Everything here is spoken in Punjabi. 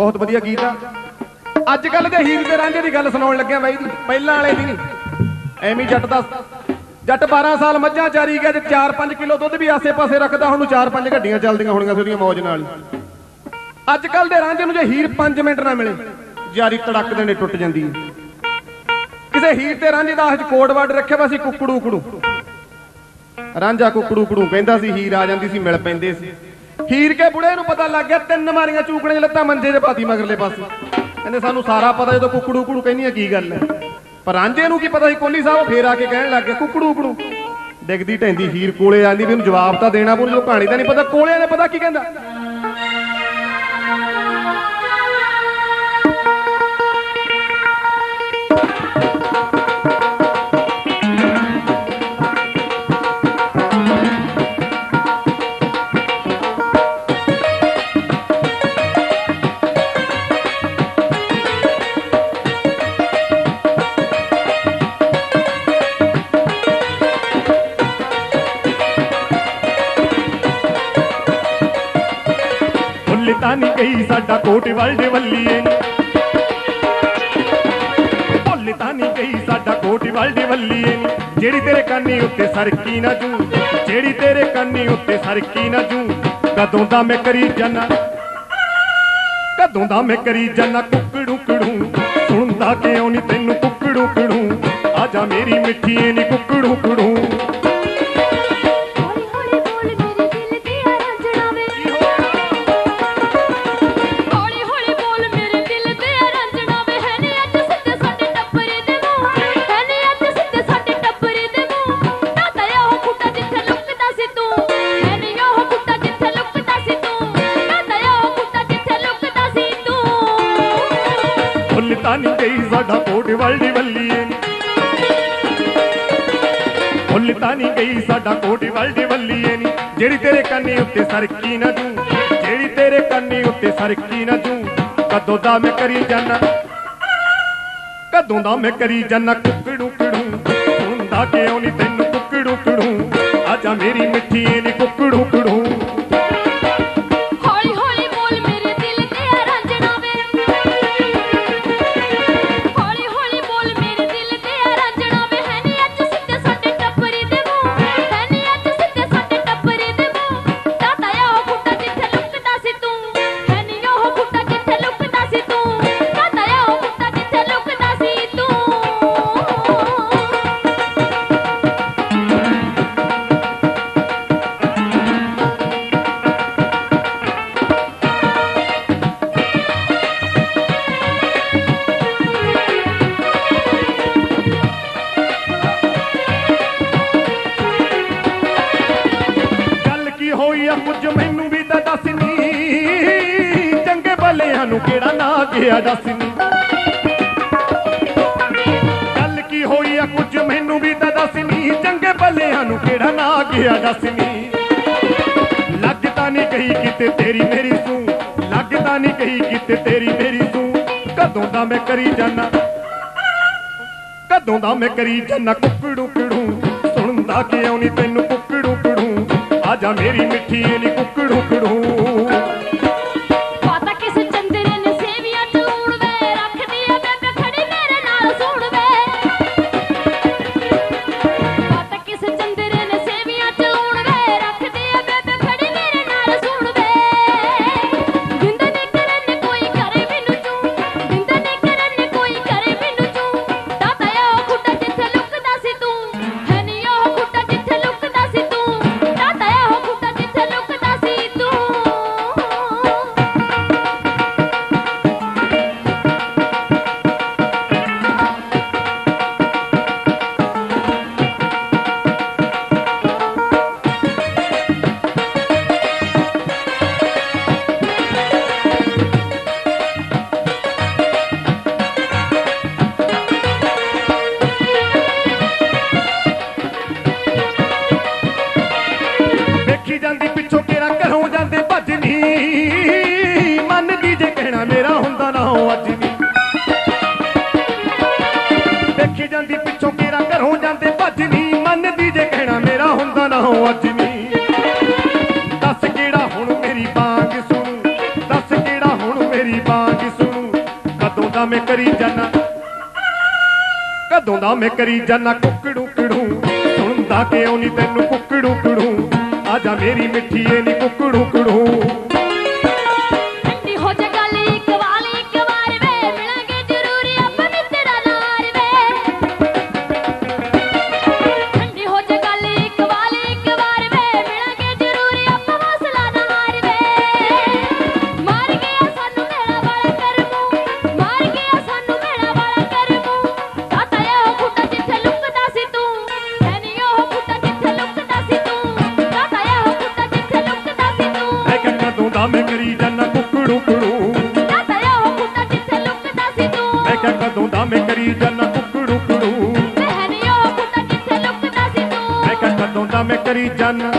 ਬਹੁਤ ਵਧੀਆ ਗੀਤ ਆ। ਅੱਜ ਕੱਲ ਦੇ ਹੀਰ ਤੇ ਰਾਂਝੇ ਦੀ ਗੱਲ ਸੁਣਾਉਣ ਲੱਗਿਆ ਬਾਈ ਜੀ, ਪਹਿਲਾਂ ਵਾਲੇ ਦੀ ਨਹੀਂ ਐਵੇਂ ਜੱਟ ਦਾ ਜੱਟ 12 ਸਾਲ ਮੱਝਾਂ ਚਾਰੀ ਗਿਆ ਤੇ 4-5 ਕਿਲੋ ਦੁੱਧ ਵੀ ਆਸੇ-ਪਾਸੇ ਰੱਖਦਾ, ਹੁਣ ਨੂੰ 4-5 ਗੱਡੀਆਂ ਚੱਲਦੀਆਂ ਹੋਣਗੀਆਂ ਉਹਦੀਆਂ ਮੌਜ ਨਾਲ ਅੱਜ ਕੱਲ ਦੇ ਰਾਂਝੇ ਨੂੰ ਜੇ ਹੀਰ 5 ਮਿੰਟ ਨਾ ਮਿਲੇ ਜਾਰੀ ਤੜਕ ਦੇਣੇ ਟੁੱਟ ਜਾਂਦੀ ਕਿਸੇ ਹੀਰ ਤੇ ਰਾਂਝੇ ਦਾ ਅੱਜ ਕੋਡ ਵਰਡ ਰੱਖਿਆ ਵਾ ਸੀ ਕੁੱਕੜੂ ਕੁੜੂ ਰਾਂਝਾ ਕੁੱਕੜੂ ਕੁੜੂ ਕਹਿੰਦਾ ਸੀ, ਹੀਰ ਆ ਜਾਂਦੀ ਸੀ, ਮਿਲ ਪੈਂਦੇ ਸੀ। ਹੀਰ ਕੇ ਬੁੜੇ ਨੂੰ ਪਤਾ ਲੱਗ ਗਿਆ, ਤਿੰਨ ਮਾਰੀਆਂ ਚੂਕਣੇ ਲੱਤਾਂ ਮੰਜੇ ਦੇ ਪਾਤੀ ਮਗਰਲੇ ਪਾਸੇ। ਕਹਿੰਦੇ, ਸਾਨੂੰ ਸਾਰਾ ਪਤਾ ਜਦੋਂ ਕੁੱਕੜੂ ਕੁੜੂ ਕਹਿੰਦੀਆਂ ਕੀ ਗੱਲ ਹੈ? ਪਰ ਰਾਂਝੇ ਨੂੰ ਕੀ ਪਤਾ ਸੀ ਕੋਲੀ ਸਾਹਿਬ ਫੇਰ ਆ ਕੇ ਕਹਿਣ ਲੱਗ ਗਿਆ ਕੁੱਕੜੂ ਕੁੜੂ ਡਿੱਗਦੀ ਢੈਂਦੀ ਹੀਰ ਕੋਲੇ ਆਂਦੀ ਵੀ ਇਹਨੂੰ ਜਵਾਬ ਤਾਂ ਦੇਣਾ ਪਊ, ਜਦੋਂ ਕਹਾਣੀ ਦਾ ਨਹੀਂ ਪਤਾ, ਕੋਲੇ ਨੇ ਪਤਾ ਕੀ ਕਹਿੰਦਾ? ਤਾਂ ਨਹੀਂ ਗਈ ਸਾਡਾ ਕੋਟ ਵਲਡੇ ਵੱਲੀਏ ਨੀ। ਭੁੱਲ ਤਾਂ ਨਹੀਂ ਗਈ ਸਾਡਾ ਕੋਟ ਵਲਡੇ ਵੱਲੀਏ ਜਿਹੜੀ ਤੇਰੇ ਕੰਨੀ ਉੱਤੇ ਸਰਕੀ ਨਾ ਜੂ, ਜਿਹੜੀ ਤੇਰੇ ਕੰਨੀ ਉੱਤੇ ਸਰਕੀ ਨਾ ਜੂ, ਕਦੋਂ ਦਾ ਮੈਂ ਕਰੀ ਜਾਨਾ, ਕਦੋਂ ਦਾ ਮੈਂ ਕਰੀ ਜਾਨਾ ਕੁੱਕੜੂ ਕੜੂ ਸੁਣਦਾ ਕਿਉਂ ਨਹੀਂ ਤੈਨੂੰ ਕੁੱਕੜੂ ਕੜੂ ਜਾ ਮੇਰੀ ਮਿੱਠੀਏ ਨੀ ਕੁੱਕੜੂ ਕੜੂ ਭੁੱਲ ਤਾਂ ਨਹੀਂ ਗਈ ਸਾਡਾ ਕੋਟ ਵਲਡੀ ਵੱਲੀਏ ਤਾਂ ਨਹੀਂ ਗਈ ਸਾਡਾ ਕੋਟ ਵਲਡੀ ਵੱਲੀਏ ਨੀ ਜਿਹੜੀ ਤੇਰੇ ਕੰਨੀ ਉੱਤੇ ਸਰਕੀ ਨਾ ਜੂ ਜਿਹੜੀ ਤੇਰੇ ਕੰਨੀ ਉੱਤੇ ਸਰਕੀ ਨਾ ਜੂ ਕਦੋਂ ਦਾ ਮੈਂ ਕਰੀ ਜਾਨਾ? ਕਦੋਂ ਦਾ ਮੈਂ ਕਰੀ ਜਾਨਾ ਕੁੱਕੜੂ ਕੜੂ ਹੁੰਦਾ ਕਿਉਂ ਨਹੀਂ ਤੈਨੂੰ ਕੁੱਕੜੂ ਕੜੂ ਆਜਾ ਮੇਰੀ ਕਿਹੜਾ ਨਾ ਗਿਆ ਦੱਸ ਨੀ। ਗੱਲ ਕੀ ਹੋਈ ਆ, ਕੁਝ ਮੈਨੂੰ ਵੀ ਤਾਂ ਦੱਸ ਨੀ। ਚੰਗੇ ਭਲਿਆਂ ਨੂੰ ਕਿਹੜਾ ਨਾ ਗਿਆ ਦੱਸ ਨੀ। ਲੱਗਦਾ ਨਹੀਂ ਕਹੀ ਕਿਤੇ ਤੇਰੀ ਮੇਰੀ ਸੂ। ਲੱਗਦਾ ਨਹੀਂ ਕਹੀ ਕਿਤੇ ਤੇਰੀ ਮੇਰੀ ਸੂ। ਕਦੋਂ ਦਾ ਮੈਂ ਕਰੀ ਜਾਨਾ। ਕਦੋਂ ਦਾ ਮੈਂ ਕਰੀ ਜਾਨਾ ਕੁੱਕੜੂ ਕੜੂ ਸੁਣਦਾ ਕਿਉਂ ਨਹੀਂ ਤੈਨੂੰ ਕੁੱਕੜੂ ਆ ਜਾ ਮੇਰੀ ਮਿੱਠੀ ਨੀ ਕੁੱਕੜੂ ਕੜੂ ਦੇਖੀ ਜਾਂਦੀ, ਪਿੱਛੋਂ ਕੇਰਾ ਘਰੋਂ ਜਾਂਦੇ, ਭੱਜ ਨਹੀਂ ਮੰਨਦੀ ਜੇ ਕਹਿਣਾ ਮੇਰਾ ਹੁੰਦਾ ਨਾ ਹੋ ਅੱਜ ਨਹੀਂ ਦੱਸ ਕਿਹੜਾ ਹੁਣ ਮੇਰੀ ਬਾਗ ਸੁਣੂ? ਦੱਸ ਕਿਹੜਾ ਹੁਣ ਮੇਰੀ ਬਾਗ ਸੁਣੂ? ਕਦੋਂ ਦਾ ਮੈਂ ਕਰੀ ਜਾਣਾ ਕਦੋਂ ਦਾ ਮੈਂ ਕਰੀ ਜਾਣਾ ਕੁੱਕੜੂ ਕੜੂ? ਸੁਣਦਾ ਕਿਉਂ ਨਹੀਂ ਤੈਨੂੰ ਕੁੱਕੜੂ ਕੜੂ? ਆਜਾ ਮੇਰੀ ਮਿੱਠੀਏ ਨੀ ਕੁੱਕੜੂ ਕੜੂ। ਮੈਂ ਕਦੋਂ ਦਾ ਮੈਂ ਕਰੀ ਜਾਨਾ ਕੁਕੜੂ ਕੁੜੂ ਸਹਰਿਓ ਪੁੱਤ ਕਿੱਥੇ ਲੁਕਦਾ ਸੀ ਤੂੰ। ਮੈਂ ਕਦੋਂ ਦਾ ਮੈਂ ਕਰੀ ਜਾਨਾ